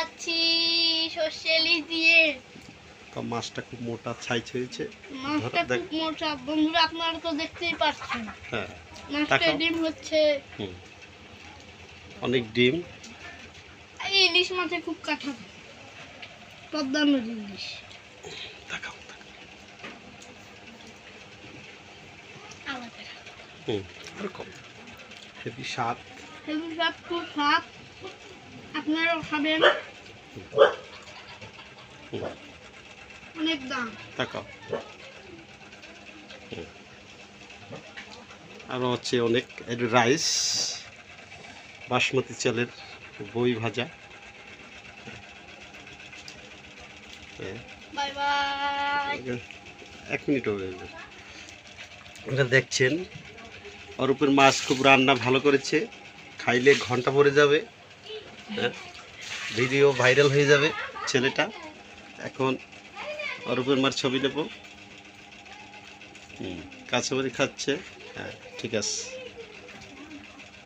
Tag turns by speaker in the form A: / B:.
A: খাচ্ছি সর্ষে ইলিশ দিয়ে।
B: তো মাছটা খুব মোটা ছাইছ হয়েছে
A: মাছটা খুব মোটা। বন্ধুরা আপনারা তো দেখতেই পাচ্ছেন।
B: হ্যাঁ
A: মাছটা ডিম হচ্ছে।
B: অনেক ডিম।
A: এই ইলিশ মাছে খুব কাঠা পদ্মা নদীর ইলিশ।
B: দেখাও দেখাও।
A: আলাদা
B: হুম হেভি স্বাদ।
A: হেভি স্বাদ খুব স্বাদ। আপনারাও খাবেন। অনেক দাম।
B: আরও হচ্ছে অনেক রাইস বাসমতি চালের বই ভাজা। হ্যাঁ, এক মিনিট হবে। এটা দেখছেন অরূপের মাছ খুব রান্না ভালো করেছে খাইলে ঘণ্টা পরে যাবে। হ্যাঁ। ভিডিও ভাইরাল হয়ে যাবে ছেলেটা। এখন অরূপের মার ছবি নেব কাছে খাচ্ছে। হ্যাঁ ঠিক আছে।